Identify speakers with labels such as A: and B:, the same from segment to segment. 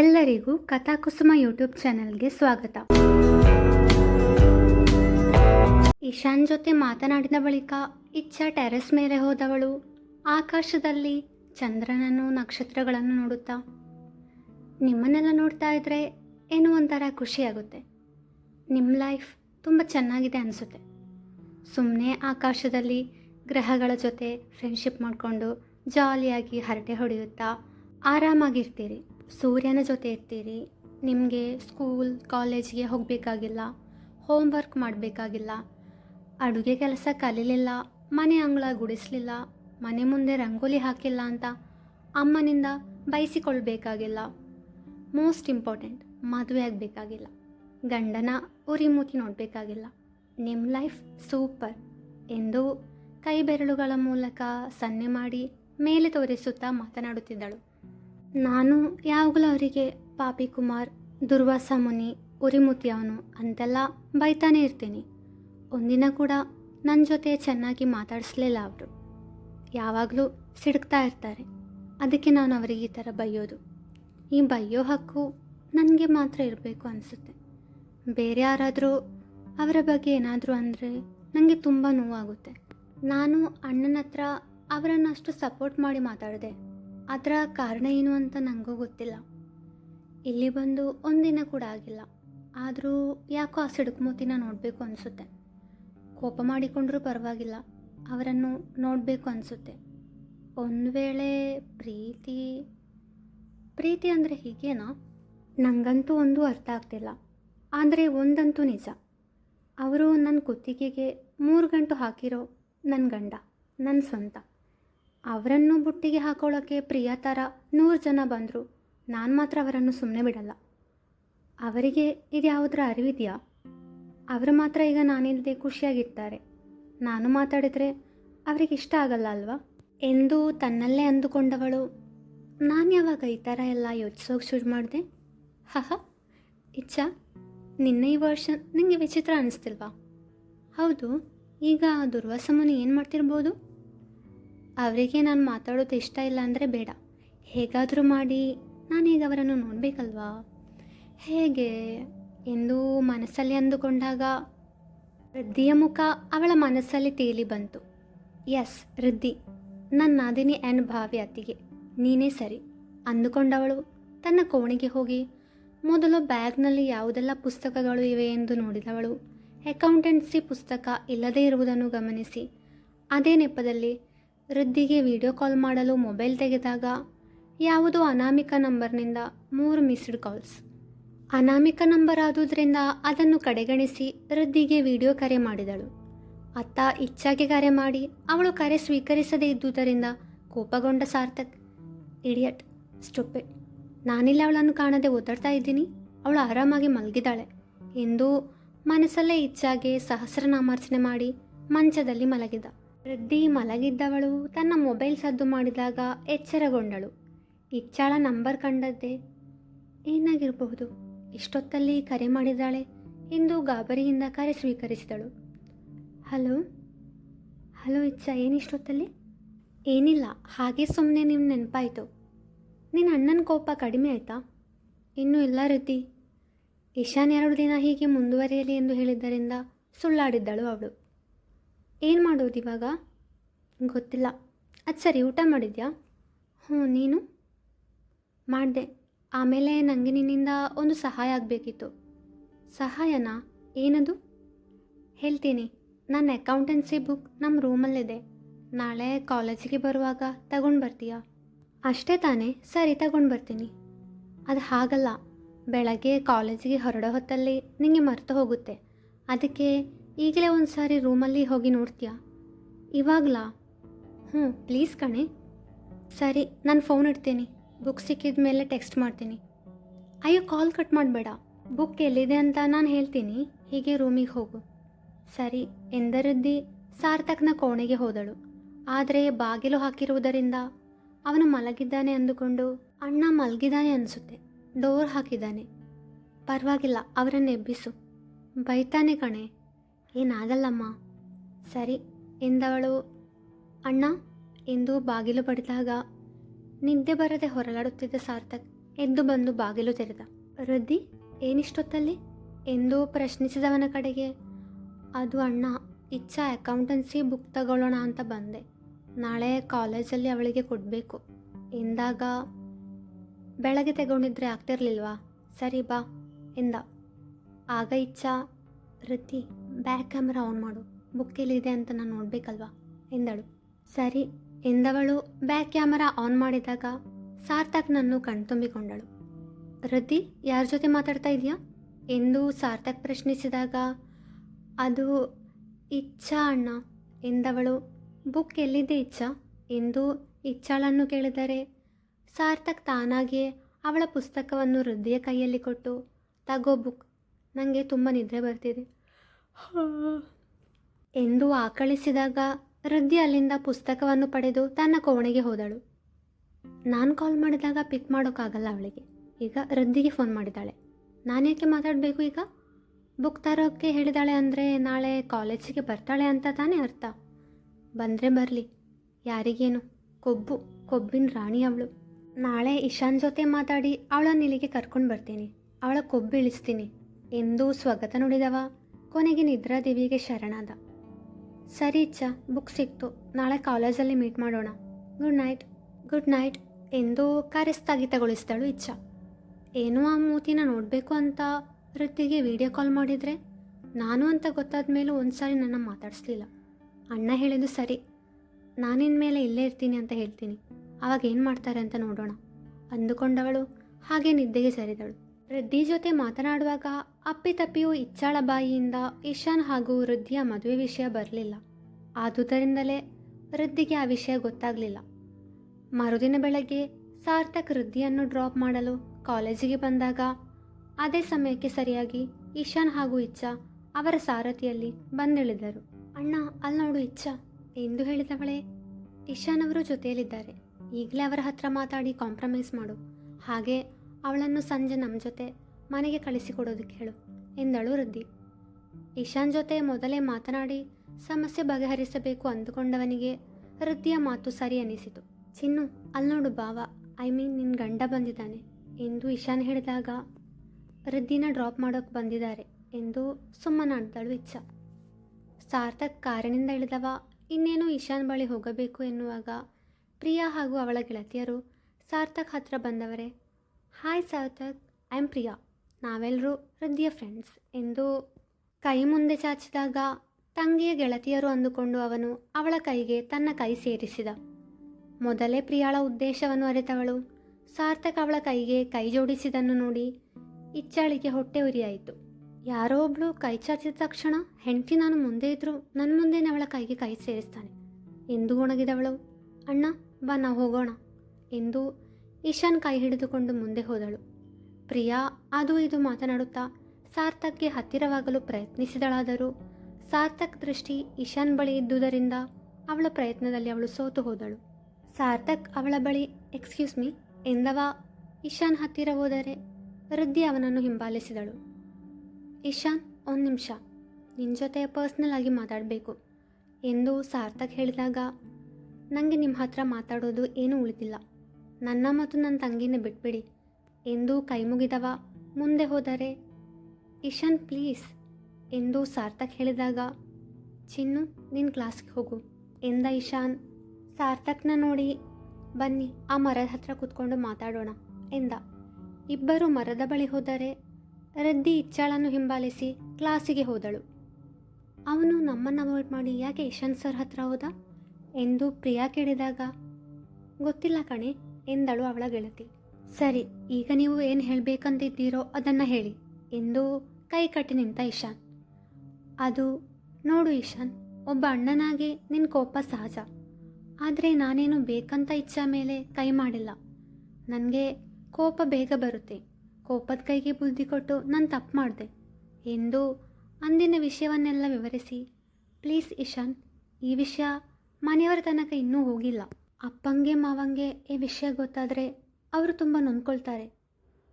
A: ಎಲ್ಲರಿಗೂ ಕಥಾಕುಸುಮ ಯೂಟ್ಯೂಬ್ ಚಾನೆಲ್ಗೆ ಸ್ವಾಗತ. ಇಶಾನ್ ಜೊತೆ ಮಾತನಾಡಿದ ಬಳಿಕ ಇಚ್ಛಾ ಟೆರೆಸ್ ಮೇಲೆ ಹೋದವಳು. ಆಕಾಶದಲ್ಲಿ ಚಂದ್ರನನ್ನು ನಕ್ಷತ್ರಗಳನ್ನು ನೋಡುತ್ತಾ, ನಿಮ್ಮನ್ನೆಲ್ಲ ನೋಡ್ತಾ ಇದ್ರೆ ಏನೋ ಒಂಥರ ಖುಷಿಯಾಗುತ್ತೆ. ನಿಮ್ಮ ಲೈಫ್ ತುಂಬ ಚೆನ್ನಾಗಿದೆ ಅನಿಸುತ್ತೆ. ಸುಮ್ಮನೆ ಆಕಾಶದಲ್ಲಿ ಗ್ರಹಗಳ ಜೊತೆ ಫ್ರೆಂಡ್ಶಿಪ್ ಮಾಡಿಕೊಂಡು ಜಾಲಿಯಾಗಿ ಹರಟೆ ಹೊಡೆಯುತ್ತಾ ಆರಾಮಾಗಿರ್ತೀರಿ. ಸೂರ್ಯನ ಜೊತೆ ಇರ್ತೀರಿ, ನಿಮಗೆ ಸ್ಕೂಲ್ ಕಾಲೇಜ್ಗೆ ಹೋಗಬೇಕಾಗಿಲ್ಲ ಹೋಮ್ವರ್ಕ್ ಮಾಡಬೇಕಾಗಿಲ್ಲ, ಅಡುಗೆ ಕೆಲಸ ಕಲೀಲಿಲ್ಲ, ಮನೆ ಅಂಗಳ ಗುಡಿಸಲಿಲ್ಲ, ಮನೆ ಮುಂದೆ ರಂಗೋಲಿ ಹಾಕಿಲ್ಲ ಅಂತ ಅಮ್ಮನಿಂದ ಬಯಸಿಕೊಳ್ಬೇಕಾಗಿಲ್ಲ ಮೋಸ್ಟ್ ಇಂಪಾರ್ಟೆಂಟ್ ಮದುವೆ ಆಗಬೇಕಾಗಿಲ್ಲ. ಗಂಡನ ಉರಿ ಮೂತಿ ನೋಡಬೇಕಾಗಿಲ್ಲ. ನಿಮ್ಮ ಲೈಫ್ ಸೂಪರ್ ಎಂದು ಕೈ ಬೆರಳುಗಳ ಮೂಲಕ ಸನ್ನೆ ಮಾಡಿ ಮೇಲೆ ತೋರಿಸುತ್ತಾ ಮಾತನಾಡುತ್ತಿದ್ದಳು. ನಾನು ಯಾವಾಗಲೂ ಅವರಿಗೆ ಪಾಪಿ ಕುಮಾರ್, ದುರ್ವಾಸ ಮುನಿ, ಉರಿಮುತಿ ಅವನು ಅಂತೆಲ್ಲ ಬೈತಾನೆ ಇರ್ತೀನಿ. ಒಂದಿನ ಕೂಡ ನನ್ನ ಜೊತೆ ಚೆನ್ನಾಗಿ ಮಾತಾಡಿಸ್ಲಿಲ್ಲ ಅವರು. ಯಾವಾಗಲೂ ಸಿಡುಕ್ತಾ ಇರ್ತಾರೆ. ಅದಕ್ಕೆ ನಾನು ಅವರಿಗೆ ಈ ಥರ ಬೈಯೋದು. ಈ ಬೈಯೋ ಹಕ್ಕು ನನಗೆ ಮಾತ್ರ ಇರಬೇಕು ಅನಿಸುತ್ತೆ. ಬೇರೆ ಯಾರಾದರೂ ಅವರ ಬಗ್ಗೆ ಏನಾದರೂ ಅಂದರೆ ನನಗೆ ತುಂಬ ನೋವಾಗುತ್ತೆ. ನಾನು ಅಣ್ಣನ ಹತ್ರ ಅವರನ್ನು ಅಷ್ಟು ಸಪೋರ್ಟ್ ಮಾಡಿ ಮಾತಾಡಿದೆ ಅದರ ಕಾರಣ ಏನು ಅಂತ ನನಗೂ ಗೊತ್ತಿಲ್ಲ. ಇಲ್ಲಿ ಬಂದು ಒಂದಿನ ಕೂಡ ಆಗಿಲ್ಲ. ಆದರೂ ಯಾಕೋ ಆ ಸಿಡುಕುಮೂತಿನ ನೋಡಬೇಕು ಅನಿಸುತ್ತೆ. ಕೋಪ ಮಾಡಿಕೊಂಡ್ರೂ ಪರವಾಗಿಲ್ಲ. ಅವರನ್ನು ನೋಡಬೇಕು ಅನಿಸುತ್ತೆ. ಒಂದು ವೇಳೆ ಪ್ರೀತಿ ಪ್ರೀತಿ ಅಂದರೆ ಹೀಗೇನಾ? ನನಗಂತೂ ಒಂದು ಅರ್ಥ ಆಗ್ತಿಲ್ಲ. ಆದರೆ ಒಂದಂತೂ ನಿಜ. ಅವರು ನನ್ನ ಕುತ್ತಿಗೆಗೆ ಮೂರು ಗಂಟು ಹಾಕಿರೋ ನನ್ನ ಗಂಡ ನನ್ನ ಸ್ವಂತ. ಅವರನ್ನು ಬುಟ್ಟಿಗೆ ಹಾಕೊಳ್ಳೋಕ್ಕೆ ಪ್ರಿಯ ಥರ ನೂರು ಜನ ಬಂದರು. ನಾನು ಮಾತ್ರ ಅವರನ್ನು ಸುಮ್ಮನೆ ಬಿಡಲ್ಲ. ಅವರಿಗೆ ಇದು ಯಾವುದರ ಅರಿವಿದೆಯಾ? ಅವರು ಮಾತ್ರ ಈಗ ನಾನಿಲ್ಲದೆ ಖುಷಿಯಾಗಿರ್ತಾರೆ. ನಾನು ಮಾತಾಡಿದರೆ ಅವರಿಗೆ ಇಷ್ಟ ಆಗಲ್ಲ ಅಲ್ವಾ? ಎಂದು ತನ್ನಲ್ಲೇ ಅಂದುಕೊಂಡವಳು, ನಾನು ಯಾವಾಗ ಈ ಥರ ಎಲ್ಲ ಯೋಚಿಸೋಕೆ ಶುರು ಮಾಡಿದೆ? ಹಹ, ಇಚ್ಛಾ. ನಿನ್ನ ಈ ವರ್ಷ ನಿಮಗೆ ವಿಚಿತ್ರ ಅನ್ನಿಸ್ತಿಲ್ವಾ ಹೌದು, ಈಗ ದುರ್ವಾಸಮುನಿ ಏನು ಮಾಡ್ತಿರ್ಬೋದು? ಅವರಿಗೆ ನಾನು ಮಾತಾಡೋದು ಇಷ್ಟ ಇಲ್ಲ ಅಂದರೆ ಬೇಡ. ಹೇಗಾದರೂ ಮಾಡಿ, ನಾನೀಗ ಅವರನ್ನು ನೋಡಬೇಕಲ್ವಾ? ಹೇಗೆ? ಎಂದು ಮನಸ್ಸಲ್ಲಿ ಅಂದುಕೊಂಡಾಗ ವೃದ್ಧಿಯ ಮುಖ ಅವಳ ಮನಸ್ಸಲ್ಲಿ ತೇಲಿ ಬಂತು. ಎಸ್ ವೃದ್ಧಿ. ನನ್ನ ನಾದಿನಿ ಆ್ಯಂಡ್ ಅತ್ತಿಗೆ. ನೀನೇ ಸರಿ. ಅಂದುಕೊಂಡವಳು ತನ್ನ ಕೋಣೆಗೆ ಹೋಗಿ, ಮೊದಲು ಬ್ಯಾಗ್ನಲ್ಲಿ ಯಾವುದೆಲ್ಲ ಪುಸ್ತಕಗಳು ಇವೆ ಎಂದು ನೋಡಿದವಳು. ಅಕೌಂಟೆನ್ಸಿ ಪುಸ್ತಕ ಇಲ್ಲದೇ ಇರುವುದನ್ನು ಗಮನಿಸಿ. ಅದೇ ನೆಪದಲ್ಲಿ ವೃದ್ಧಿಗೆ ವಿಡಿಯೋ ಕಾಲ್ ಮಾಡಲು ಮೊಬೈಲ್ ತೆಗೆದಾಗ ಯಾವುದೋ ಅನಾಮಿಕ ನಂಬರ್ನಿಂದ ಮೂರು ಮಿಸ್ಡ್ ಕಾಲ್ಸ್. ಅನಾಮಿಕ ನಂಬರ್ ಆದುದರಿಂದ ಅದನ್ನು ಕಡೆಗಣಿಸಿ ವೃದ್ಧಿಗೆ ವಿಡಿಯೋ ಕರೆ ಮಾಡಿದಳು. ಅತ್ತ ಇಚ್ಛಾಗೆ ಕರೆ ಮಾಡಿ ಅವಳು ಕರೆ ಸ್ವೀಕರಿಸದೇ ಇದ್ದುದರಿಂದ ಕೋಪಗೊಂಡ ಸಾರ್ಥಕ್, ಇಡಿಯಟ್, ಸ್ಟುಪಿಡ್. ನಾನಿಲ್ಲ ಅವಳನ್ನು ಕಾಣದೆ ಓದಾಡ್ತಾ ಇದ್ದೀನಿ. ಅವಳು ಆರಾಮಾಗಿ ಮಲಗಿದಾಳೆ. ಎಂದು ಮನಸ್ಸಲ್ಲೇ ಇಚ್ಛಾಗೆ ಸಹಸ್ರನಾಮಾರ್ಚನೆ ಮಾಡಿ ಮಂಚದಲ್ಲಿ ಮಲಗಿದ. ವೃದ್ಧಿ ಮಲಗಿದ್ದವಳು ತನ್ನ ಮೊಬೈಲ್ ಸದ್ದು ಮಾಡಿದಾಗ ಎಚ್ಚರಗೊಂಡಳು. ಇಚ್ಚಾಳ ನಂಬರ್ ಕಂಡದ್ದೇ, ಏನಾಗಿರಬಹುದು? ಇಷ್ಟೊತ್ತಲ್ಲಿ ಕರೆ ಮಾಡಿದ್ದಾಳೆ ಎಂದು ಗಾಬರಿಯಿಂದ ಕರೆ ಸ್ವೀಕರಿಸಿದಳು. ಹಲೋ? ಹಲೋ ಇಚ್ಛಾ, ಏನಿಷ್ಟೊತ್ತಲ್ಲಿ? ಏನಿಲ್ಲ, ಹಾಗೆ ಸುಮ್ಮನೆ ನಿಮ್ಮ ನೆನಪಾಯಿತು. ನಿನ್ನ ಅಣ್ಣನ ಕೋಪ ಕಡಿಮೆ ಆಯಿತಾ? ಇನ್ನೂ ಇಲ್ಲ ರೀತಿ ಈಶಾನ್ ಎರಡು ದಿನ ಹೀಗೆ ಮುಂದುವರಿಯಲಿ ಎಂದು ಹೇಳಿದ್ದರಿಂದ ಸುಳ್ಳಾಡಿದ್ದಳು ಅವಳು. ಏನು ಮಾಡೋದು ಇವಾಗ? ಗೊತ್ತಿಲ್ಲ. ಅದು ಸರಿ, ಊಟ ಮಾಡಿದ್ಯಾ? ಹ್ಞೂ, ನೀನು? ಮಾಡಿದೆ. ಆಮೇಲೆ ನನಗೆ ನಿನ್ನಿಂದ ಒಂದು ಸಹಾಯ ಆಗಬೇಕಿತ್ತು. ಸಹಾಯನಾ? ಏನದು? ಹೇಳ್ತೀನಿ. ನನ್ನ ಅಕೌಂಟೆನ್ಸಿ ಬುಕ್ ನಮ್ಮ ರೂಮಲ್ಲಿದೆ. ನಾಳೆ ಕಾಲೇಜಿಗೆ ಬರುವಾಗ ತಗೊಂಡು ಬರ್ತೀಯಾ? ಅಷ್ಟೇ ತಾನೇ, ಸರಿ, ತಗೊಂಡು ಬರ್ತೀನಿ. ಅದು ಹಾಗಲ್ಲ. ಬೆಳಗ್ಗೆ ಕಾಲೇಜಿಗೆ ಹೊರಡೋ ಹೊತ್ತಲ್ಲಿ ನಿಮಗೆ ಮರೆತು ಹೋಗುತ್ತೆ. ಅದಕ್ಕೆ ಈಗಲೇ ಒಂದು ಸಾರಿ ರೂಮಲ್ಲಿ ಹೋಗಿ ನೋಡ್ತೀಯಾ? ಇವಾಗಲಾ? ಹ್ಞೂ ಪ್ಲೀಸ್ ಕಣೆ. ಸರಿ, ನಾನು ಫೋನ್ ಇಡ್ತೀನಿ. ಬುಕ್ ಸಿಕ್ಕಿದ ಮೇಲೆ ಟೆಕ್ಸ್ಟ್ ಮಾಡ್ತೀನಿ. ಅಯ್ಯೋ ಕಾಲ್ ಕಟ್ ಮಾಡಬೇಡ. ಬುಕ್ ಎಲ್ಲಿದೆ ಅಂತ ನಾನು ಹೇಳ್ತೀನಿ. ಹೀಗೆ ರೂಮಿಗೆ ಹೋಗು. ಸರಿ, ಎಂದರದ್ದಿ ಸಾರ್ಥಕ್ನ ಕೋಣೆಗೆ ಹೋದಳು. ಆದರೆ ಬಾಗಿಲು ಹಾಕಿರುವುದರಿಂದ ಅವನು ಮಲಗಿದ್ದಾನೆ ಅಂದುಕೊಂಡು ಅಣ್ಣ ಮಲಗಿದ್ದಾನೆ ಅನಿಸುತ್ತೆ. ಡೋರ್ ಹಾಕಿದ್ದಾನೆ. ಪರವಾಗಿಲ್ಲ, ಅವರನ್ನು ಎಬ್ಬಿಸು. ಬೈತಾನೆ ಕಣೆ. ಏನಾಗಲ್ಲಮ್ಮ. ಸರಿ, ಎಂದವಳು. ಅಣ್ಣ, ಎಂದು ಬಾಗಿಲು ಬಡಿದಾಗ ನಿದ್ದೆ ಬರದೆ ಹೊರಲಾಡುತ್ತಿದ್ದ ಸಾರ್ಥಕ್ ಎದ್ದು ಬಂದು ಬಾಗಿಲು ತೆರೆದ. ರದ್ದಿ, ಏನಿಷ್ಟೊತ್ತಲ್ಲಿ? ಎಂದು ಪ್ರಶ್ನಿಸಿದವನ ಕಡೆಗೆ. ಅದು ಅಣ್ಣ, ಇಚ್ಛಾ ಅಕೌಂಟೆನ್ಸಿ ಬುಕ್ ತಗೊಳ್ಳೋಣ ಅಂತ ಬಂದೆ. ನಾಳೆ ಕಾಲೇಜಲ್ಲಿ ಅವಳಿಗೆ ಕೊಡಬೇಕು. ಎಂದಾಗ, ಬೆಳಗ್ಗೆ ತಗೊಂಡಿದ್ರೆ ಆಗ್ತಿರ್ಲಿಲ್ವಾ? ಸರಿ ಬಾ, ಎಂದ. ಆಗ ಇಚ್ಛಾ ರತಿ ಬ್ಯಾಕ್ ಕ್ಯಾಮ್ರಾ ಆನ್ ಮಾಡು. ಬುಕ್ ಎಲ್ಲಿದೆ ಅಂತ ನಾನು ನೋಡಬೇಕಲ್ವಾ? ಎಂದಳು. ಸರಿ, ಎಂದವಳು ಬ್ಯಾಕ್ ಕ್ಯಾಮರಾ ಆನ್ ಮಾಡಿದಾಗ ಸಾರ್ಥಕ್ ನನ್ನು ಕಣ್ತುಂಬಿಕೊಂಡಳು ರತಿ, ಯಾರ ಜೊತೆ ಮಾತಾಡ್ತಾ ಇದೆಯಾ? ಎಂದು ಸಾರ್ಥಕ್ ಪ್ರಶ್ನಿಸಿದಾಗ, ಅದು, ಇಚ್ಛಾ ಅಣ್ಣ, ಎಂದವಳು. ಬುಕ್ ಎಲ್ಲಿದೆ ಇಚ್ಛಾ? ಎಂದು ಇಚ್ಛಾಳನ್ನು ಕೇಳಿದರೆ, ಸಾರ್ಥಕ್ ತಾನಾಗಿಯೇ ಅವಳ ಪುಸ್ತಕವನ್ನು ಹೃದಯ ಕೈಯಲ್ಲಿ ಕೊಟ್ಟು, ತಗೋ ಬುಕ್ ನನಗೆ ತುಂಬ ನಿದ್ರೆ ಬರ್ತಿದೆ. ಎಂದು ಆಕಳಿಸಿದಾಗ ವೃದ್ಧಿ ಅಲ್ಲಿಂದ ಪುಸ್ತಕವನ್ನು ಪಡೆದು ತನ್ನ ಕೋಣೆಗೆ ಹೋದಳು. ನಾನು ಕಾಲ್ ಮಾಡಿದಾಗ ಪಿಕ್ ಮಾಡೋಕ್ಕಾಗಲ್ಲ ಅವಳಿಗೆ. ಈಗ ರದ್ದಿಗೆ ಫೋನ್ ಮಾಡಿದ್ದಾಳೆ. ನಾನೇಕೆ ಮಾತಾಡಬೇಕು ಈಗ? ಬುಕ್ ತರೋಕ್ಕೆ ಹೇಳಿದಾಳೆ ಅಂದರೆ ನಾಳೆ ಕಾಲೇಜಿಗೆ ಬರ್ತಾಳೆ ಅಂತ ತಾನೇ ಅರ್ಥ. ಬಂದರೆ ಬರಲಿ. ಯಾರಿಗೇನು? ಕೊಬ್ಬು, ಕೊಬ್ಬಿನ ರಾಣಿ ಅವಳು. ನಾಳೆ ಇಶಾನ್ ಜೊತೆ ಮಾತಾಡಿ ಅವಳನ್ನ ಇಲ್ಲಿಗೆ ಕರ್ಕೊಂಡು ಬರ್ತೀನಿ. ಅವಳ ಕೊಬ್ಬು ಇಳಿಸ್ತೀನಿ. ಎಂದು ಸ್ವಗತ ನುಡಿದವ. ಕೊನೆಗೆ ನಿದ್ರಾದೇವಿಗೆ ಶರಣಾದ. ಸರಿ ಇಚ್ಛಾ ಬುಕ್ ಸಿಕ್ತು. ನಾಳೆ ಕಾಲೇಜಲ್ಲಿ ಮೀಟ್ ಮಾಡೋಣ. ಗುಡ್ ನೈಟ್ ಗುಡ್ ನೈಟ್ ಎಂದು ಕಾರ್ಯ ಸ್ಥಗಿತಗೊಳಿಸಿದಳು ಇಚ್ಛಾ ಏನೋ ಆ ಮೂತಿನ ನೋಡಬೇಕು ಅಂತ ವೃತ್ತಿಗೆ ವಿಡಿಯೋ ಕಾಲ್ ಮಾಡಿದರೆ? ನಾನು ಅಂತ ಗೊತ್ತಾದ ಮೇಲೂ ಒಂದ್ಸಾರಿ ನನ್ನ ಮಾತಾಡಿಸ್ಲಿಲ್ಲ. ಅಣ್ಣ ಹೇಳಿದ್ದು ಸರಿ. ನಾನಿನ ಮೇಲೆ ಇಲ್ಲೇ ಇರ್ತೀನಿ ಅಂತ ಹೇಳ್ತೀನಿ. ಆವಾಗ ಏನು ಮಾಡ್ತಾರೆ ಅಂತ ನೋಡೋಣ. ಅಂದುಕೊಂಡವಳು ಹಾಗೆ ನಿದ್ದೆಗೆ ಸರಿದಳು. ವೃದ್ಧಿ ಜೊತೆ ಮಾತನಾಡುವಾಗ ಅಪ್ಪಿತಪ್ಪಿಯೂ ಇಚ್ಚಾಳ ಬಾಯಿಯಿಂದ ಇಶಾನ್ ಹಾಗೂ ವೃದ್ಧಿಯ ಮದುವೆ ವಿಷಯ ಬರಲಿಲ್ಲ. ಆದುದರಿಂದಲೇ ವೃದ್ಧಿಗೆ ಆ ವಿಷಯ ಗೊತ್ತಾಗಲಿಲ್ಲ. ಮರುದಿನ ಬೆಳಗ್ಗೆ ಸಾರ್ಥಕ್ ವೃದ್ಧಿಯನ್ನು ಡ್ರಾಪ್ ಮಾಡಲು ಕಾಲೇಜಿಗೆ ಬಂದಾಗ ಅದೇ ಸಮಯಕ್ಕೆ ಸರಿಯಾಗಿ ಇಶಾನ್ ಹಾಗೂ ಇಚ್ಛಾ ಅವರ ಸಾರಥಿಯಲ್ಲಿ ಬಂದಿಳಿದರು. ಅಣ್ಣ ಅಲ್ಲಿ ನೋಡು ಇಚ್ಛಾ, ಎಂದು ಹೇಳಿದವಳೆ ಇಶಾನ್ ಅವರು ಜೊತೆಯಲ್ಲಿದ್ದಾರೆ. ಈಗಲೇ ಅವರ ಹತ್ರ ಮಾತಾಡಿ ಕಾಂಪ್ರಮೈಸ್ ಮಾಡು. ಹಾಗೆ ಅವಳನ್ನು ಸಂಜೆ ನಮ್ಮ ಜೊತೆ ಮನೆಗೆ ಕಳಿಸಿಕೊಡೋದಕ್ಕೆ ಹೇಳು, ಎಂದಳು ವೃದ್ಧಿ. ಇಶಾನ್ ಜೊತೆ ಮೊದಲೇ ಮಾತನಾಡಿ ಸಮಸ್ಯೆ ಬಗೆಹರಿಸಬೇಕು ಅಂದುಕೊಂಡವನಿಗೆ ವೃದ್ಧಿಯ ಮಾತು ಸರಿ ಅನಿಸಿತು. ಚಿನ್ನು ಅಲ್ಲಿ ನೋಡು ಬಾವ, ಐ ಮೀನ್ ನಿನ್ನ ಗಂಡ ಬಂದಿದ್ದಾನೆ, ಎಂದು ಇಶಾನ್ ಹೇಳಿದಾಗ ವೃದ್ಧಿನ ಡ್ರಾಪ್ ಮಾಡೋಕ್ಕೆ ಬಂದಿದ್ದಾರೆ ಎಂದು ಸುಮ್ಮನಾಡ್ದಳು ಇಚ್ಛ. ಸಾರ್ಥಕ್ ಕಾರಿನಿಂದ ಇಳಿದವ, ಇನ್ನೇನು ಇಶಾನ್ ಬಳಿ ಹೋಗಬೇಕು ಎನ್ನುವಾಗ ಪ್ರಿಯಾ ಹಾಗೂ ಅವಳ ಗೆಳತಿಯರು ಸಾರ್ಥಕ್ ಹತ್ರ ಬಂದವರೇ hi Sarthak I am Priya ನಾವೆಲ್ಲರೂ ಹೃದಯ ಫ್ರೆಂಡ್ಸ್ ಎಂದು ಕೈ ಮುಂದೆ ಚಾಚಿದಾಗ ತಂಗಿಯ ಗೆಳತಿಯರು ಅಂದುಕೊಂಡು ಅವನು ಅವಳ ಕೈಗೆ ತನ್ನ ಕೈ ಸೇರಿಸಿದ. ಮೊದಲೇ ಪ್ರಿಯಾಳ ಉದ್ದೇಶವನ್ನು ಅರಿತವಳು. ಸಾರ್ಥಕ್ ಅವಳ ಕೈಗೆ ಕೈ ಜೋಡಿಸಿದನ್ನು ನೋಡಿ ಇಚ್ಚಾಳಿಗೆ ಹೊಟ್ಟೆ ಉರಿಯಾಯಿತು. ಯಾರೋ ಒಬ್ಳು ಕೈ ಚಾಚಿದ ತಕ್ಷಣ ಹೆಂಡತಿ ನಾನು ಮುಂದೆ ಇದ್ದರೂ ನನ್ನ ಮುಂದೆನೇ ಅವಳ ಕೈಗೆ ಕೈ ಸೇರಿಸ್ತಾನೆ. ಎಂದು ಒಣಗಿದವಳು. ಅಣ್ಣ, ಬಾ, ನಾವು ಹೋಗೋಣ ಎಂದು ಇಶಾನ್ ಕೈ ಹಿಡಿದುಕೊಂಡು ಮುಂದೆ ಹೋದಳು. ಪ್ರಿಯಾ, ಅದು ಇದು ಮಾತನಾಡುತ್ತಾ ಸಾರ್ಥಕ್ಗೆ ಹತ್ತಿರವಾಗಲು ಪ್ರಯತ್ನಿಸಿದಳಾದರೂ ಸಾರ್ಥಕ್ ದೃಷ್ಟಿ ಇಶಾನ್ ಬಳಿ ಇದ್ದುದರಿಂದ ಅವಳ ಪ್ರಯತ್ನದಲ್ಲಿ ಅವಳು ಸೋತು ಹೋದಳು. ಸಾರ್ಥಕ್ ಅವಳ ಬಳಿ ಎಕ್ಸ್ಕ್ಯೂಸ್ ಮೀ ಎಂದವ? ಇಶಾನ್ ಹತ್ತಿರ ಹೋದರೆ ವೃದ್ಧಿ ಅವನನ್ನು ಹಿಂಬಾಲಿಸಿದಳು. ಇಶಾನ್ ಒಂದು ನಿಮಿಷ. ನಿನ್ನ ಜೊತೆ ಪರ್ಸ್ನಲ್ ಆಗಿ ಮಾತಾಡಬೇಕು. ಎಂದು ಸಾರ್ಥಕ್ ಹೇಳಿದಾಗ ನನಗೆ ನಿಮ್ಮ ಹತ್ರ ಮಾತಾಡೋದು ಏನೂ ಉಳಿದಿಲ್ಲ. ನನ್ನ ಮತ್ತು ನನ್ನ ತಂಗಿನ ಬಿಟ್ಬಿಡಿ. ಎಂದು ಕೈ ಮುಗಿದವ ಮುಂದೆ ಹೋದರೆ ಇಶಾನ್ ಪ್ಲೀಸ್, ಎಂದು ಸಾರ್ಥಕ್ ಹೇಳಿದಾಗ, ಚಿನ್ನು ನಿನ್ನ ಕ್ಲಾಸ್ಗೆ ಹೋಗು, ಎಂದ ಇಶಾನ್ ಸಾರ್ಥಕ್ನ ನೋಡಿ, ಬನ್ನಿ, ಆ ಮರದ ಹತ್ರ ಕೂತ್ಕೊಂಡು ಮಾತಾಡೋಣ, ಎಂದ. ಇಬ್ಬರು ಮರದ ಬಳಿ ಹೋದರೆ, ರದ್ದಿ ಇಚ್ಚಾಳನ್ನು ಹಿಂಬಾಲಿಸಿ ಕ್ಲಾಸಿಗೆ ಹೋದಳು. ಅವನು ನಮ್ಮನ್ನು ಅವಾಯ್ಡ್ ಮಾಡಿ ಯಾಕೆ ಇಶಾನ್ ಸರ್ ಹತ್ರ ಹೋದ? ಎಂದು ಪ್ರಿಯಾ ಕೇಳಿದಾಗ, ಗೊತ್ತಿಲ್ಲ ಕಣೆ ಎಂದಳು ಅವಳ ಗೆಳತಿ. ಸರಿ, ಈಗ ನೀವು ಏನು ಹೇಳಬೇಕಂತಿದ್ದೀರೋ ಅದನ್ನು ಹೇಳಿ ಎಂದು ಕೈ ಕಟ್ಟಿ ನಿಂತ ಇಶಾನ್. ಅದು ನೋಡು ಇಶಾನ್, ಒಬ್ಬ ಅಣ್ಣನಾಗಿ ನಿನ್ನ ಕೋಪ ಸಹಜ. ಆದರೆ ನಾನೇನು ಬೇಕಂತ ಇಚ್ಛಾ ಮೇಲೆ ಕೈ ಮಾಡಿಲ್ಲ. ನನಗೆ ಕೋಪ ಬೇಗ ಬರುತ್ತೆ. ಕೋಪದ ಕೈಗೆ ಬುದ್ಧಿ ಕೊಟ್ಟು ನಾನು ತಪ್ಪು ಮಾಡಿದೆ ಎಂದು ಅಂದಿನ ವಿಷಯವನ್ನೆಲ್ಲ ವಿವರಿಸಿ, ಪ್ಲೀಸ್ ಇಶಾನ್, ಈ ವಿಷಯ ಮನೆಯವರ ತನಕ ಇನ್ನೂ ಹೋಗಿಲ್ಲ. ಅಪ್ಪಂಗೆ ಮಾವಂಗೆ ಈ ವಿಷಯ ಗೊತ್ತಾದರೆ ಅವರು ತುಂಬ ನೊಂದ್ಕೊಳ್ತಾರೆ.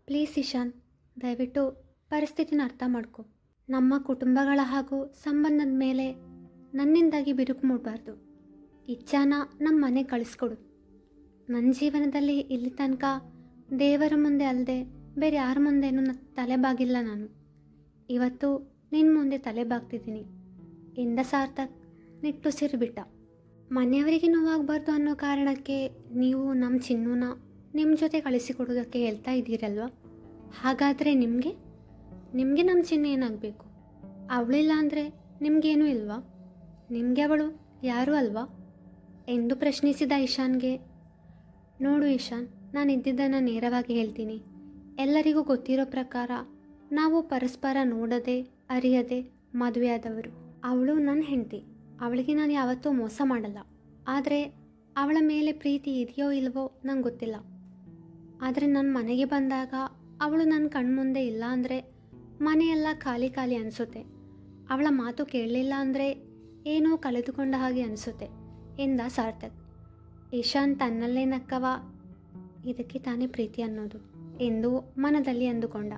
A: ಪ್ಲೀಸ್ ಇಶಾನ್, ದಯವಿಟ್ಟು ಪರಿಸ್ಥಿತಿನ ಅರ್ಥ ಮಾಡ್ಕೊ. ನಮ್ಮ ಕುಟುಂಬಗಳ ಹಾಗೂ ಸಂಬಂಧದ ಮೇಲೆ ನನ್ನಿಂದಾಗಿ ಬಿರುಕು ಮೂಡಬಾರ್ದು. ಇಚ್ಛಾನ ನಮ್ಮ ಮನೆ ಕಳಿಸ್ಕೊಡು. ನನ್ನ ಜೀವನದಲ್ಲಿ ಇಲ್ಲಿ ತನಕ ದೇವರ ಮುಂದೆ ಅಲ್ಲದೆ ಬೇರೆ ಯಾರ ಮುಂದೇನು ನ ತಲೆ ಬಾಗಿಲ್ಲ ನಾನು. ಇವತ್ತು ನಿನ್ನ ಮುಂದೆ ತಲೆ ಬಾಗ್ತಿದ್ದೀನಿ ಇಂದ ಸಾರ್ಥಕ್ ನಿಟ್ಟುಸಿರು ಬಿಟ್ಟ. ಮನೆಯವರಿಗೆ ನೋವಾಗಬಾರ್ದು ಅನ್ನೋ ಕಾರಣಕ್ಕೆ ನೀವು ನಮ್ಮ ಚಿನ್ನೂನ ನಿಮ್ಮ ಜೊತೆ ಕಳಿಸಿಕೊಡೋದಕ್ಕೆ ಹೇಳ್ತಾ ಇದ್ದೀರಲ್ವ? ಹಾಗಾದರೆ ನಿಮಗೆ? ನಿಮಗೆ ನಮ್ಮ ಚಿನ್ನ ಏನಾಗಬೇಕು? ಅವಳಿಲ್ಲ ಅಂದರೆ ನಿಮಗೇನೂ ಇಲ್ವಾ? ನಿಮಗೆ ಅವಳು ಯಾರೂ ಅಲ್ವಾ? ಎಂದು ಪ್ರಶ್ನಿಸಿದ ಇಶಾನ್ಗೆ, ನೋಡು ಇಶಾನ್, ನಾನು ಇದ್ದಿದ್ದನ್ನು ನೇರವಾಗಿ ಹೇಳ್ತೀನಿ. ಎಲ್ಲರಿಗೂ ಗೊತ್ತಿರೋ ಪ್ರಕಾರ ನಾವು ಪರಸ್ಪರ ನೋಡದೆ, ಅರಿಯದೆ ಮದುವೆಯಾದವರು. ಅವಳು ನನ್ನ ಹೆಂಡತಿ. ಅವಳಿಗೆ ನಾನು ಯಾವತ್ತೂ ಮೋಸ ಮಾಡಲ್ಲ. ಆದರೆ ಅವಳ ಮೇಲೆ ಪ್ರೀತಿ ಇದೆಯೋ ಇಲ್ವೋ ನಂಗೆ ಗೊತ್ತಿಲ್ಲ. ಆದರೆ ನನ್ನ ಮನೆಗೆ ಬಂದಾಗ ಅವಳು ನನ್ನ ಕಣ್ಮುಂದೆ ಇಲ್ಲ ಅಂದರೆ ಮನೆಯೆಲ್ಲ ಖಾಲಿ ಖಾಲಿ ಅನಿಸುತ್ತೆ. ಅವಳ ಮಾತು ಕೇಳಲಿಲ್ಲ ಅಂದರೆ ಏನೋ ಕಳೆದುಕೊಂಡ ಹಾಗೆ ಅನಿಸುತ್ತೆ ಎಂದ ಸಾರ್ಥಕ್. ಇಶಾನ್ ತನ್ನಲ್ಲೇ ನಕ್ಕವ. ಇದಕ್ಕೆ ತಾನೇ ಪ್ರೀತಿ ಅನ್ನೋದು ಎಂದು ಮನದಲ್ಲಿ ಅಂದುಕೊಂಡ.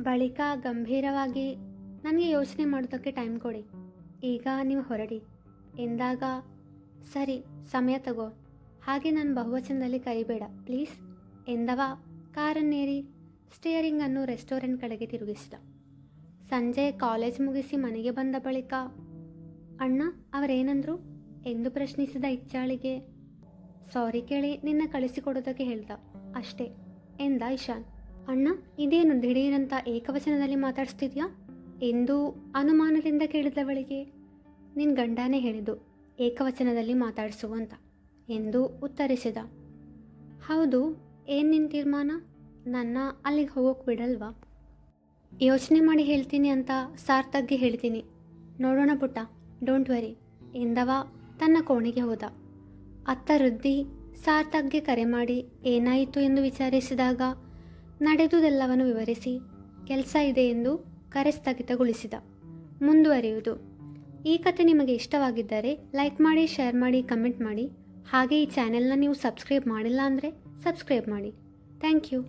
A: ಬಳಿಕ ಗಂಭೀರವಾಗಿ, ನನಗೆ ಯೋಚನೆ ಮಾಡೋದಕ್ಕೆ ಟೈಮ್ ಕೊಡಿ. ಈಗ ನೀವು ಹೊರಡಿ. ಎಂದಾಗ, ಸರಿ, ಸಮಯ ತಗೋ. ಹಾಗೆ ನಾನು ಬಹುವಚನದಲ್ಲಿ ಕರಿಬೇಡ, ಪ್ಲೀಸ್. ಎಂದವ ಕಾರನ್ನೇರಿ ಸ್ಟಿಯರಿಂಗನ್ನು ರೆಸ್ಟೋರೆಂಟ್ ಕಡೆಗೆ ತಿರುಗಿಸಿದ. ಸಂಜೆ ಕಾಲೇಜ್ ಮುಗಿಸಿ ಮನೆಗೆ ಬಂದ ಬಳಿಕ, ಅಣ್ಣ, ಅವರೇನಂದ್ರು? ಎಂದು ಪ್ರಶ್ನಿಸಿದ ಇಚ್ಚಾಳಿಗೆ, ಸಾರಿ ಕೇಳಿ, ನಿನ್ನ ಕಳಿಸಿಕೊಡೋದಕ್ಕೆ ಹೇಳ್ದ. ಅಷ್ಟೇ, ಎಂದ ಇಶಾನ್. ಅಣ್ಣ, ಇದೇನು ದಿಢೀರಂತ ಏಕವಚನದಲ್ಲಿ ಮಾತಾಡಿಸ್ತಿದ್ಯಾ? ಎಂದು ಅನುಮಾನದಿಂದ ಕೇಳಿದವಳಿಗೆ ನಿನ್ನ ಗಂಡನೇ ಹೇಳಿದ್ದು, ಏಕವಚನದಲ್ಲಿ ಮಾತಾಡಿಸುವಂತ ಎಂದು ಉತ್ತರಿಸಿದ. ಹೌದು, ಏನು ನಿನ್ನ ತೀರ್ಮಾನ? ನನ್ನ ಅಲ್ಲಿಗೆ ಹೋಗೋಕೆ ಬಿಡಲ್ವಾ? ಯೋಚನೆ ಮಾಡಿ ಹೇಳ್ತೀನಿ ಅಂತ ಸಾರ್ಥಕ್ಗೆ ಹೇಳ್ತೀನಿ. ನೋಡೋಣ ಪುಟ್ಟ ಡೋಂಟ್ ವರಿ ಎಂದವ ತನ್ನ ಕೋಣೆಗೆ ಹೋದ. ಅತ್ತ ವೃದ್ಧಿ ಸಾರ್ಥಕ್ಗೆ ಕರೆ ಮಾಡಿ ಏನಾಯಿತು ಎಂದು ವಿಚಾರಿಸಿದಾಗ ನಡೆದುದೆಲ್ಲವನ್ನು ವಿವರಿಸಿ, ಕೆಲಸ ಇದೆ ಎಂದು ಕರೆ ಸ್ಥಗಿತಗೊಳಿಸಿದ. ಮುಂದುವರಿಯುವುದು. ಈ ಕತೆ ನಿಮಗೆ ಇಷ್ಟವಾಗಿದ್ದರೆ ಲೈಕ್ ಮಾಡಿ, ಶೇರ್ ಮಾಡಿ, ಕಮೆಂಟ್ ಮಾಡಿ. ಹಾಗೆ ಈ ಚಾನೆಲ್ನ ನೀವು ಸಬ್ಸ್ಕ್ರೈಬ್ ಮಾಡಿಲ್ಲ ಅಂದರೆ ಸಬ್ಸ್ಕ್ರೈಬ್ ಮಾಡಿ. Thank you.